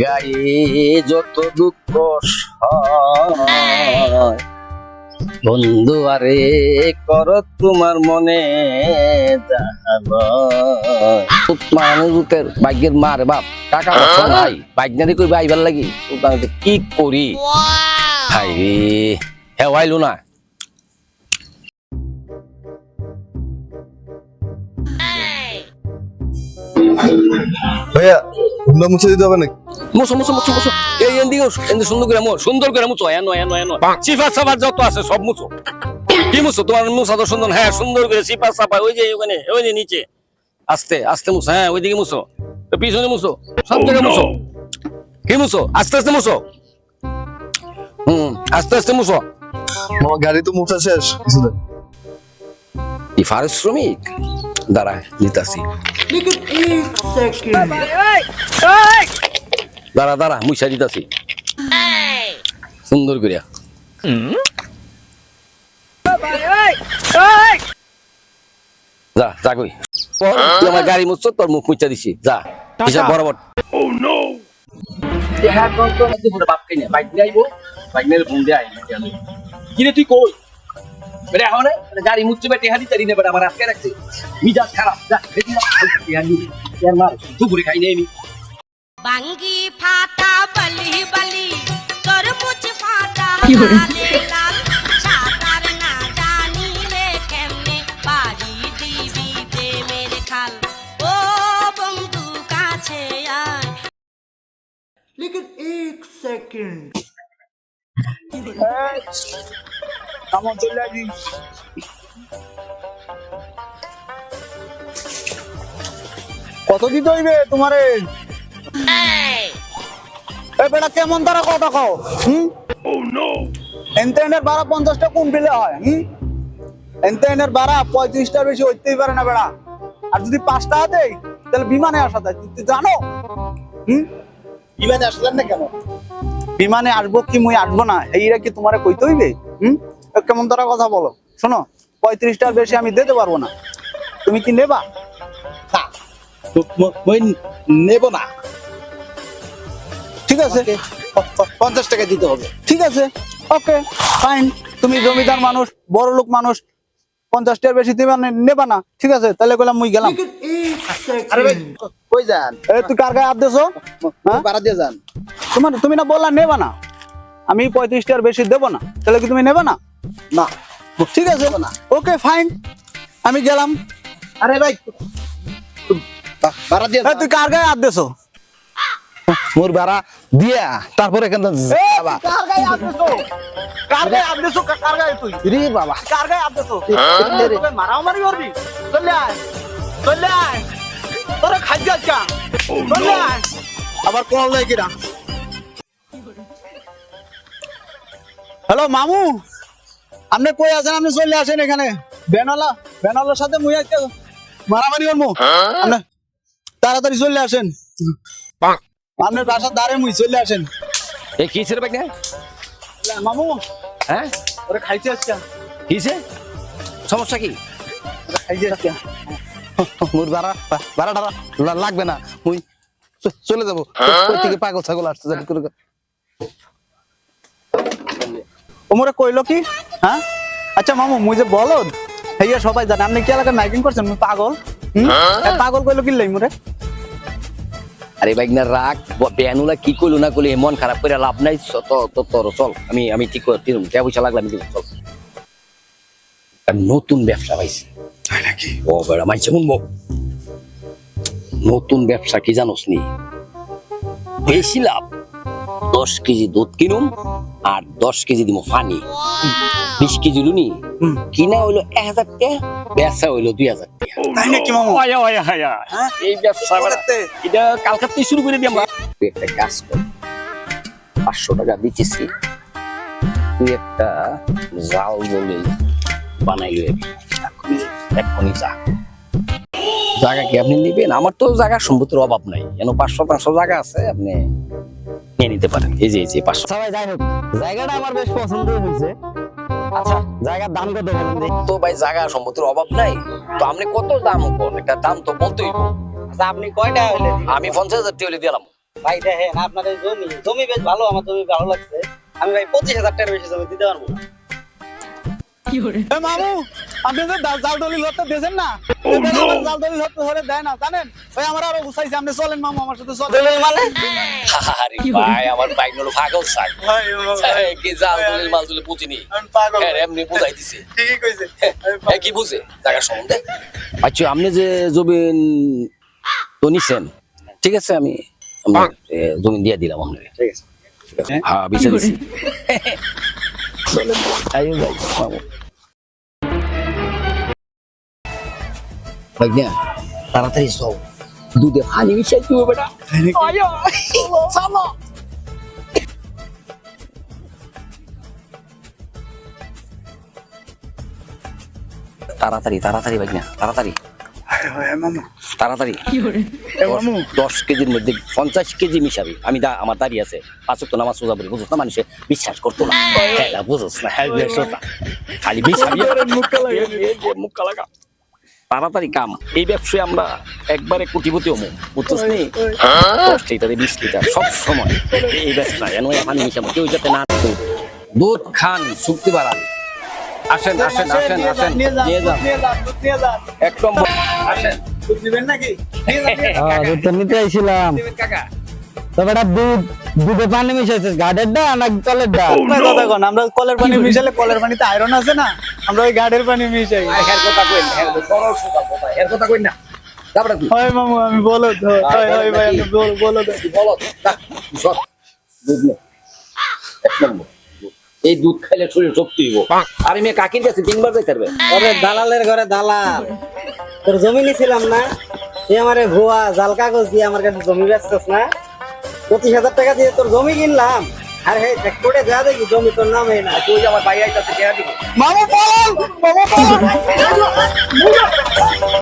গায়ে যত দুঃখ বন্ধু আরে কর তোমার মনে মানুষের ভাগ্যের মার বাপ। টাকা পয়সা নাই ভাগ্যারি কই ভাইবার লাগি। কি করি? হাই রে হ্যাঁ না ভাইয়া ঘুমটা মুছে দিতে হবে নাকি? মুসো মুসো মুসো মুসো এই সুন্দর করে মুছ সুন্দর করে মুছো। এনো এনো এনো সিফা সাফা যত আছে সব মুছো। কি মুছো? তোমার মুছা তো সুন্দর। হ্যাঁ সুন্দর করে সাফা ওই যে ওখানে ওই যে নিচে। আস্তে আস্তে মুছো। হ্যাঁ ওইদিকে মুছো। পিছনে মুছো। সব জায়গায় মুছো। কি মুছো? আস্তে আস্তে মুছো। হুম আস্তে আস্তে মুছো। আমার গাড়ি তো মুছা শেষ কিছু দেন এই পারিশ্রমিক? দাঁড়া নিতাছি। দাঁড়া দাঁড়া মুছা দিতাছি। সুন্দর করিয়া। যা যা কই। তুই আমার গাড়ি মুছছ তোর মুখ মুছা দিছি। যা হিসাব বরাবর কিরে তুই কই? বেটা এখন গাড়ি মুছছে বেটে হারি তারি নেবে আমার আজকে রাখছে। মিজাজ খারাপ যা বেটি ইয়ার মার দুপুরে খাই নেই বাঙ্গি ফাটা বলি বলি তরমুজ ফাটা লালে লাল সাঁতার না জানিলে Vamos a hacerle allí. কত দিতে হইবে তোমারে? এই। বেটা কেমন তারা কথা কও? হুম? Oh, এন্টারনেট ভাড়া পঞ্চাশটা কোন বিলে হয় হুম? এন্টারনেট ভাড়া পঁয়ত্রিশটার বেশি হইতেই পারে না বেড়া আর যদি পাঁচটা দেয় তাহলে বিমানে আসা যায়। তুই জানো? হুম? বিমানে আসলেন না কেন? বিমানে আসব কি মুই আসব না? এইরা কি তোমারে কইতে হইবে? হুম? কেমন তারা কথা বলো? শোনো পঁয়ত্রিশটার বেশি আমি দিতে পারব না। তুমি কি নেবা? নেব না। ঠিক আছে। পঞ্চাশ টাকা দিতে হবে। ঠিক আছে। ওকে ফাইন তুমি জমিদার মানুষ বড় লোক মানুষ পঞ্চাশ টাকার বেশি দিবা নেবা না। ঠিক আছে তাহলে গেলাম মুই গেলাম। তুই কার হ্যাঁ? তুমি না বললা নেবা না। আমি পঁয়ত্রিশ টাকার বেশি দেবো না। তাহলে কি তুমি নেবা না? না ঠিক আছে ওকে ফাইন আমি গেলাম। আরে ভাই ভাড়া দিয়ে তুই কার গায়ে হাত দিছো মোর ভাড়া দিয়া তারপরে কেন এ, তুই কার গায়ে হাত দিছো কার গায়ে হাত দিছো কার গায়ে তুই? রে বাবা। কার গায়ে হাত দিছো এ, রে। তোকে মারামারি করবি? চলে আয়। চলে আয়। তোরা খাইতে আজকা চলে আয়। আবার কল নাই কিনা? হ্যালো মামু? আপনি কই আছেন? আপনি চলে আসেন এখানে। বেনালা বেনালার সাথে মুই আজকে মারামারি করব। আপনি তাড়াতাড়ি চলে আসেন। আপনার বাসার দ্বারে মুই চলে আসেন। এ কি ছিল ব্যাগ মামু। হ্যাঁ? ওরে খাইতে আজকে কিছে সমস্যা কি? খাইতে আজকে মোর ভা- ভাড়া টাড়া লাগবে না। মুই চলে যাব। ওই থেকে পাগল ছাগল আসছে জানি করে ওমরে কইলো কি? হ্যাঁ? আচ্ছা মামু মুই যে বলদ হেইয়া সবাই জানে। আপনি কি এলাকায় মাইকিং করছেন? মুই পাগল। হুম? পাগল কইলো কি লাই মুরে আরে বাইক না রাগ বেনুলা কি কইলো না কইলো মন খারাপ করে লাভ নাই। তো তো তোর চল আমি আমি ঠিক করে দিলাম। কে পয়সা লাগলাম দিলাম চল। নতুন ব্যবসা পাইছি। ও বেড়া মাইছে শুনব। নতুন ব্যবসা কি জানোস নি? বেশি লাভ। দশ কেজি দুধ কিনুম আর দশ কেজি দিব ফানি বিশ কেজি লুনি। কিনা হইল এক হাজার টাকা বেচা হইল দুই হাজার টাকা। তাই নাকি মামু? আয়া আয়া আয়া এই ব্যবসা এটা কালকাতেই শুরু করে দিই আমরা তুই একটা কাজ কর পাঁচশো টাকা দিতেছি তুই একটা জাল বলে বানাই এখনই যা। জায়গা কি আপনি নেবেন? আমার তো জায়গা সম্পত্তির অভাব নাই। কেন পাঁচশো পাঁচশো জায়গা আছে আপনি নিয়ে নিতে পারেন। এই যে এই যে পাঁচশো সবাই যাই হোক জায়গাটা আমার বেশ পছন্দ হয়েছে। আচ্ছা। জায়গার দাম কত বলেন তো ভাই জায়গা সম্পত্তির অভাব নাই। তো আপনি কত দাম কোন একটা দাম তো বলতেই আচ্ছা আপনি কয়টা হইলে আমি পঞ্চাশ হাজার টাকা হলে দিলাম। ভাই দেখেন আপনার জমি জমি বেশ ভালো আমার জমি ভালো লাগছে। আমি ভাই পঁচিশ হাজার টাকার বেশি জমি দিতে পারব না। এ মামু! আপনি যে জাল জাল দলিল হতে দিয়েছেন না এ দেখেন জাল দলিল ধরে দেয় না জানেন? ওই আমার আরও গুছাইছে আপনি চলেন মামু আমার সাথে চলেন। মানে? আরে ভাই আমার বাইক নলো পাগল চাই কি বুঝিনি? হ্যাঁ এমনি বুঝাই দিছে। ঠিকই কইছে। হ্যাঁ, কি বুঝে? জায়গার সম্বন্ধে? আচ্ছা আপনি যে জমিন তো নিছেন ঠিক আছে আমি আমি, জমিন দিয়ে দিলাম আপনাকে। ঠিক আছে। হ্যাঁ বিচার দিছি। আইও ভাই তাড়াতাড়ি সব দুধে পানি মিশাই দিও বেটা। আয়ো চলো। তাড়াতাড়ি তাড়াতাড়ি ভাইয়া তাড়াতাড়ি। তাড়াতাড়ি। দশ- কেজির মধ্যে পঞ্চাশ কেজি মিশাবি। আমি দা আমার দাঁড়িয়ে আছে। পাঁচক তো নামাজ সোজা বলি বুঝছ না মানুষে? বিশ্বাস করতো না। হ্যাঁ, না, বুঝছ হ্যাঁ, বিশ্বাস না। খালি মিশাবি। এই লাগা। তাড়াতাড়ি কাম। এই ব্যবসায় আমরা একবারে কোটিপতি হমু বুঝছিস নি? দশ লিটার বিশ লিটার সব সময়। এই ব্যবসা এন পানি মিশাবো কেউ যাতে না দুধ খান শুক্তি বাড়ান। আসেন আসেন আসেন আসেন নিয়ে যান এক নম্বর আসেন। হ্যাঁ দুধ নিতে আইছিলাম। কাকা? তো দুধ দুধে পানি মিশাইছিস ঘাটের ডা না ডা? আমরা কলের পানি মিশালে কলের পানিতে আয়রন আছে না? আমরা ওই গাড়ির পানি মিশাই এর কথা সরল সোজা কথা এর কথা কইন না। তারপরে তুই হয় মামু আমি বলো তো। হয় হয় ভাই আমি বল- বলো তো। বলো সব দুধ নে। এক নম্বর। এই দুধ খাইলে শরীর শক্তি হইব। আর মেয়ে কাকির কাছে তিনবার যাইতে পারবে? ওরে দালালের ঘরে দালাল। তোর জমি নিছিলাম না? তুই আমার ভুয়া জাল কাগজ দিয়ে আমার কাছে জমি বেচছিস না? পঁচিশ হাজার টাকা দিয়ে তোর জমি কিনলাম? আরে কোটে যা দেখি জমি তোর নামে না তুই আমার ভাই আইতাছে কেনা দিবি মামা পালাল মামা পালাল